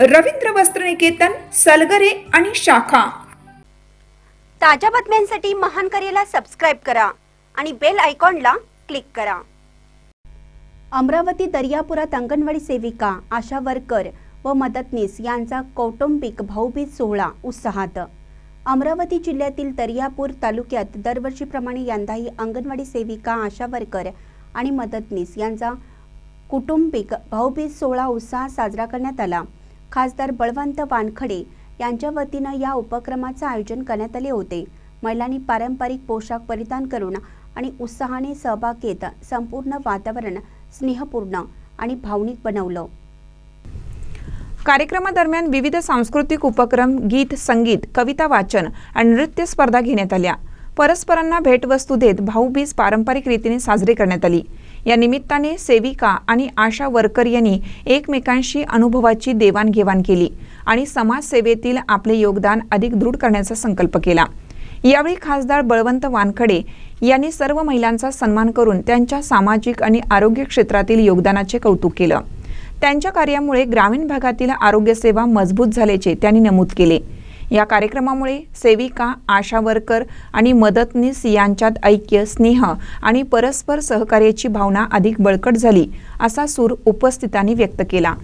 रवींद्र वस्त्रनिकेतन सलगरे आणि शाखा. ताज्या बातम्यांसाठी महान करेला सबस्क्राईब करा आणि बेल आयकॉनला क्लिक करा. अमरावती दर्यापुरात अंगणवाडी सेविका आशा वर्कर व मदतनीस यांचा कौटुंबिक भाऊबीज सोहळा उत्साहात. अमरावती जिल्ह्यातील दर्यापूर तालुक्यात दरवर्षीप्रमाणे यंदाही अंगणवाडी सेविका आशा वर्कर आणि मदतनीस यांचा कुटुंबिक भाऊबीज सोहळा उत्साहात साजरा करण्यात आला. खासदार बळवंत वानखडे यांच्या वतीनं या उपक्रमाचं आयोजन करण्यात आले होते. महिलांनी पारंपरिक पोशाख परिधान करून आणि उत्साहाने सहभाग घेत संपूर्ण वातावरण स्नेहपूर्ण आणि भावनिक बनवलं. कार्यक्रमादरम्यान विविध सांस्कृतिक उपक्रम गीत संगीत कविता वाचन आणि नृत्य स्पर्धा घेण्यात आल्या. परस्परांना भेटवस्तू देत भाऊबीज पारंपरिक रीतीने साजरी करण्यात आली. या निमित्ताने सेविका आणि आशा वर्कर यांनी एकमेकांशी अनुभवाची देवाणघेवाण केली आणि समाजसेवेतील आपले योगदान अधिक दृढ करण्याचा संकल्प केला. यावेळी खासदार बळवंत वानखडे यांनी सर्व महिलांचा सन्मान करून त्यांच्या सामाजिक आणि आरोग्य क्षेत्रातील योगदानाचे कौतुक केलं. त्यांच्या कार्यामुळे ग्रामीण भागातील आरोग्यसेवा मजबूत झाल्याचे त्यांनी नमूद केले. या कार्यक्रमामुळे सेविका आशा वर्कर आणि मदतनीस यांच्यात ऐक्य स्नेह आणि परस्पर सहकार्याची भावना अधिक बळकट झाली असा सूर उपस्थितांनी व्यक्त केला.